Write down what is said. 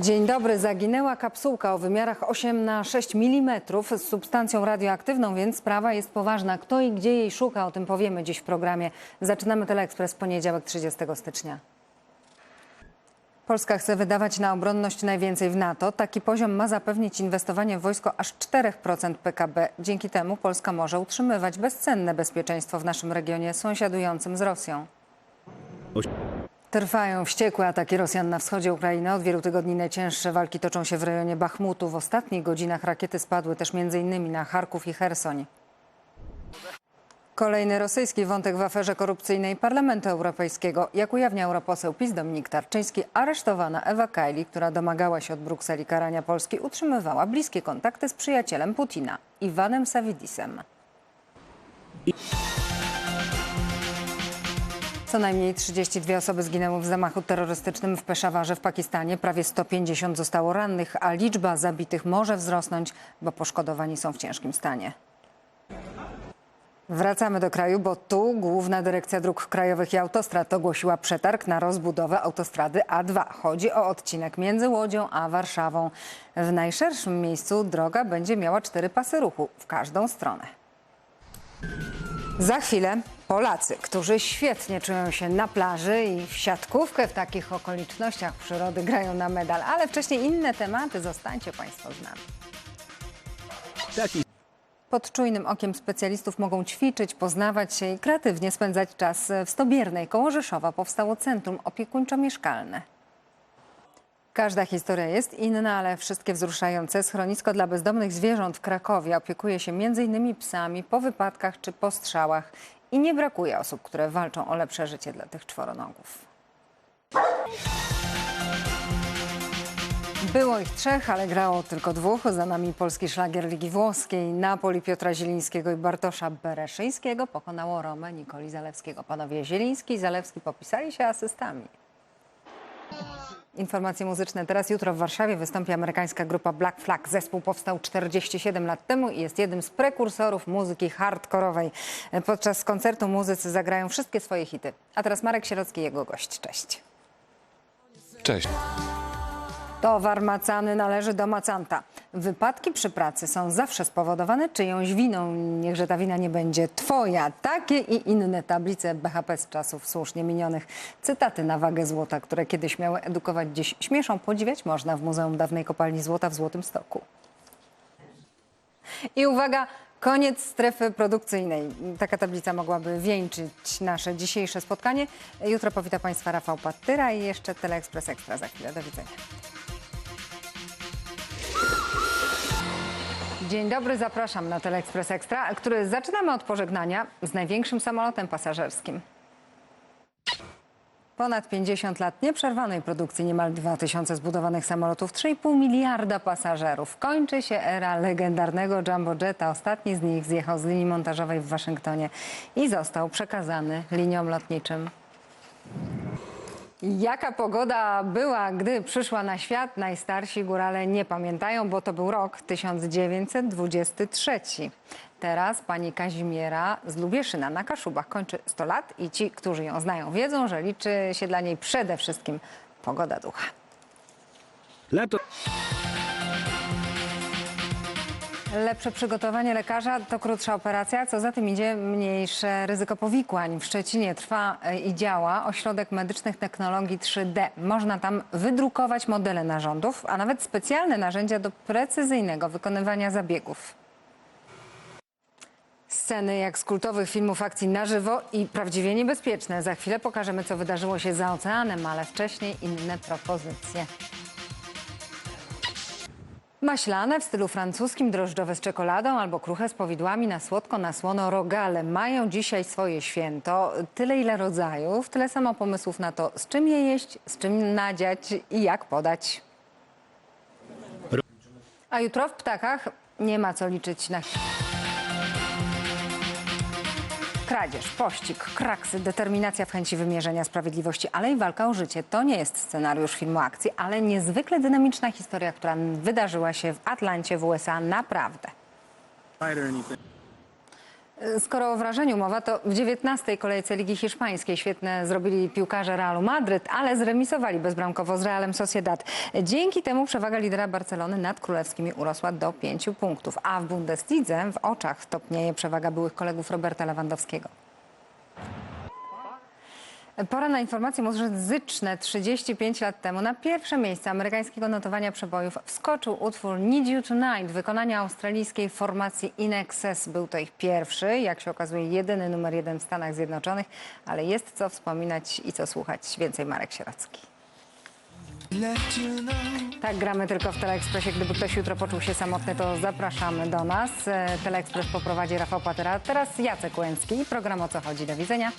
Dzień dobry. Zaginęła kapsułka o wymiarach 8 na 6 mm z substancją radioaktywną, więc sprawa jest poważna. Kto i gdzie jej szuka, o tym powiemy dziś w programie. Zaczynamy Teleekspres poniedziałek 30 stycznia. Polska chce wydawać na obronność najwięcej w NATO. Taki poziom ma zapewnić inwestowanie w wojsko aż 4% PKB. Dzięki temu Polska może utrzymywać bezcenne bezpieczeństwo w naszym regionie sąsiadującym z Rosją. Trwają wściekłe ataki Rosjan na wschodzie Ukrainy. Od wielu tygodni najcięższe walki toczą się w rejonie Bachmutu. W ostatnich godzinach rakiety spadły też m.in. na Charków i Chersoń. Kolejny rosyjski wątek w aferze korupcyjnej Parlamentu Europejskiego. Jak ujawnia europoseł PiS Dominik Tarczyński, aresztowana Ewa Kajli, która domagała się od Brukseli karania Polski, utrzymywała bliskie kontakty z przyjacielem Putina, Iwanem Savidisem. Co najmniej 32 osoby zginęły w zamachu terrorystycznym w Peszawarze w Pakistanie. Prawie 150 zostało rannych, a liczba zabitych może wzrosnąć, bo poszkodowani są w ciężkim stanie. Wracamy do kraju, bo tu Główna Dyrekcja Dróg Krajowych i Autostrad ogłosiła przetarg na rozbudowę autostrady A2. Chodzi o odcinek między Łodzią a Warszawą. W najszerszym miejscu droga będzie miała cztery pasy ruchu w każdą stronę. Za chwilę Polacy, którzy świetnie czują się na plaży i w siatkówkę w takich okolicznościach przyrody grają na medal, ale wcześniej inne tematy. Zostańcie Państwo z nami. Taki Pod czujnym okiem specjalistów mogą ćwiczyć, poznawać się i kreatywnie spędzać czas w Stobiernej. Koło Rzeszowa powstało Centrum Opiekuńczo-Mieszkalne. Każda historia jest inna, ale wszystkie wzruszające. Schronisko dla bezdomnych zwierząt w Krakowie opiekuje się m.in. psami po wypadkach czy po strzałach. I nie brakuje osób, które walczą o lepsze życie dla tych czworonogów. Było ich trzech, ale grało tylko dwóch. Za nami polski szlagier Ligi Włoskiej. Napoli Piotra Zielińskiego i Bartosza Bereszyńskiego pokonało Romę Nikoli Zalewskiego. Panowie Zieliński i Zalewski popisali się asystami. Informacje muzyczne. Teraz jutro w Warszawie wystąpi amerykańska grupa Black Flag. Zespół powstał 47 lat temu i jest jednym z prekursorów muzyki hardkorowej. Podczas koncertu muzycy zagrają wszystkie swoje hity. A teraz Marek Sierocki jego gość. Cześć. Cześć. Towar macany należy do macanta. Wypadki przy pracy są zawsze spowodowane czyjąś winą. Niechże ta wina nie będzie twoja. Takie i inne tablice BHP z czasów słusznie minionych. Cytaty na wagę złota, które kiedyś miały edukować, dziś śmieszą. Podziwiać można w Muzeum Dawnej Kopalni Złota w Złotym Stoku. I uwaga, koniec strefy produkcyjnej. Taka tablica mogłaby wieńczyć nasze dzisiejsze spotkanie. Jutro powita Państwa Rafał Pattyra i jeszcze Teleekspres Ekstra za chwilę. Do widzenia. Dzień dobry, zapraszam na Teleekspres Ekstra, który zaczynamy od pożegnania z największym samolotem pasażerskim. Ponad 50 lat nieprzerwanej produkcji, niemal 2000 zbudowanych samolotów, 3,5 miliarda pasażerów. Kończy się era legendarnego Jumbo Jetta. Ostatni z nich zjechał z linii montażowej w Waszyngtonie i został przekazany liniom lotniczym. Jaka pogoda była, gdy przyszła na świat, najstarsi górale nie pamiętają, bo to był rok 1923. Teraz pani Kazimiera z Lubieszyna na Kaszubach kończy 100 lat i ci, którzy ją znają, wiedzą, że liczy się dla niej przede wszystkim pogoda ducha. lato Lepsze przygotowanie lekarza to krótsza operacja, co za tym idzie mniejsze ryzyko powikłań. W Szczecinie trwa e, i działa ośrodek medycznych technologii 3D. Można tam wydrukować modele narządów, a nawet specjalne narzędzia do precyzyjnego wykonywania zabiegów. Sceny jak z kultowych filmów akcji na żywo i prawdziwie niebezpieczne. Za chwilę pokażemy, co wydarzyło się za oceanem, ale wcześniej inne propozycje. Maślane w stylu francuskim, drożdżowe z czekoladą albo kruche z powidłami na słodko, na słono rogale mają dzisiaj swoje święto. Tyle ile rodzajów, tyle samo pomysłów na to, z czym je jeść, z czym nadziać i jak podać. A jutro w ptakach nie ma co liczyć na kradzież, pościg, kraksy, determinacja w chęci wymierzenia sprawiedliwości, ale i walka o życie. To nie jest scenariusz filmu akcji, ale niezwykle dynamiczna historia, która wydarzyła się w Atlancie w USA naprawdę. Skoro o wrażeniu mowa, to w 19. kolejce Ligi Hiszpańskiej świetne zrobili piłkarze Realu Madryt, ale zremisowali bezbramkowo z Realem Sociedad. Dzięki temu przewaga lidera Barcelony nad królewskimi urosła do 5 punktów, a w Bundeslidze w oczach topnieje przewaga byłych kolegów Roberta Lewandowskiego. Pora na informacje muzyczne. 35 lat temu na pierwsze miejsce amerykańskiego notowania przebojów wskoczył utwór Need You Tonight wykonania australijskiej formacji In Excess. Był to ich pierwszy, jak się okazuje jedyny numer jeden w Stanach Zjednoczonych, ale jest co wspominać i co słuchać. Więcej Marek Sierocki. Tak, gramy tylko w Teleekspresie. Gdyby ktoś jutro poczuł się samotny, to zapraszamy do nas. E, Teleekspres poprowadzi Rafał Patera. Teraz Jacek Łęcki. Program O co chodzi. Do widzenia.